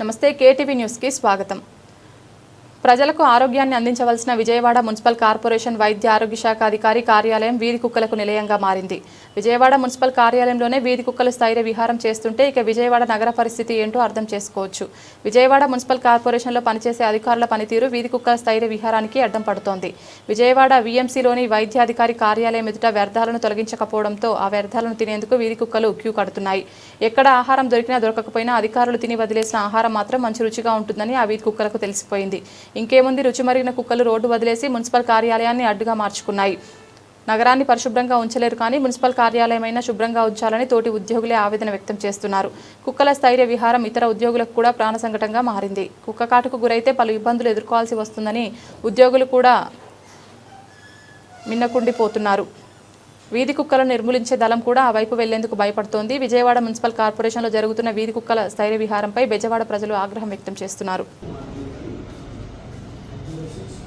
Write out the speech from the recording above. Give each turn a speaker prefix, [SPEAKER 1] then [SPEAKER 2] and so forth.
[SPEAKER 1] నమస్తే కేటీవీ న్యూస్కి స్వాగతం. ప్రజలకు ఆరోగ్యాన్ని అందించవలసిన విజయవాడ మున్సిపల్ కార్పొరేషన్ వైద్య ఆరోగ్య శాఖ అధికారి కార్యాలయం వీధి కుక్కలకు నిలయంగా మారింది. విజయవాడ మున్సిపల్ కార్యాలయంలోనే వీధి కుక్కలు స్థైర్య విహారం చేస్తుంటే ఇక విజయవాడ నగర పరిస్థితి ఏంటో అర్థం చేసుకోవచ్చు. విజయవాడ మున్సిపల్ కార్పొరేషన్లో పనిచేసే అధికారుల పనితీరు వీధి కుక్కల స్థైర్య విహారానికి అడ్డం పడుతోంది. విజయవాడ వీఎంసీలోని వైద్యాధికారి కార్యాలయం ఎదుట వ్యర్థాలను తొలగించకపోవడంతో ఆ వ్యర్థాలను తినేందుకు వీధి కుక్కలు క్యూ కడుతున్నాయి. ఎక్కడ ఆహారం దొరికినా దొరకకపోయినా అధికారులు తిని వదిలేసిన ఆహారం మాత్రం మంచి రుచిగా ఉంటుందని ఆ వీధి కుక్కలకు తెలిసిపోయింది. ఇంకేముంది? రుచి మరిగిన కుక్కలు రోడ్డు వదిలేసి మున్సిపల్ కార్యాలయాన్ని అడ్డుగా మార్చుకున్నాయి. నగరాన్ని పరిశుభ్రంగా ఉంచలేరు కానీ మున్సిపల్ కార్యాలయమైనా శుభ్రంగా ఉంచాలని తోటి ఉద్యోగులే ఆవేదన వ్యక్తం చేస్తున్నారు. కుక్కల స్థైర్య విహారం ఇతర ఉద్యోగులకు కూడా ప్రాణ సంకటంగా మారింది. కుక్క కాటుకు గురైతే పలు ఇబ్బందులు ఎదుర్కోవాల్సి వస్తుందని ఉద్యోగులు కూడా మిన్నకుండిపోతున్నారు. వీధి కుక్కలను నిర్మూలించే దళం కూడా ఆ వైపు వెళ్ళేందుకు భయపడుతోంది. విజయవాడ మున్సిపల్ కార్పొరేషన్లో జరుగుతున్న వీధి కుక్కల స్థైర్య విహారంపై బెజవాడ ప్రజలు ఆగ్రహం వ్యక్తం చేస్తున్నారు. Thank you.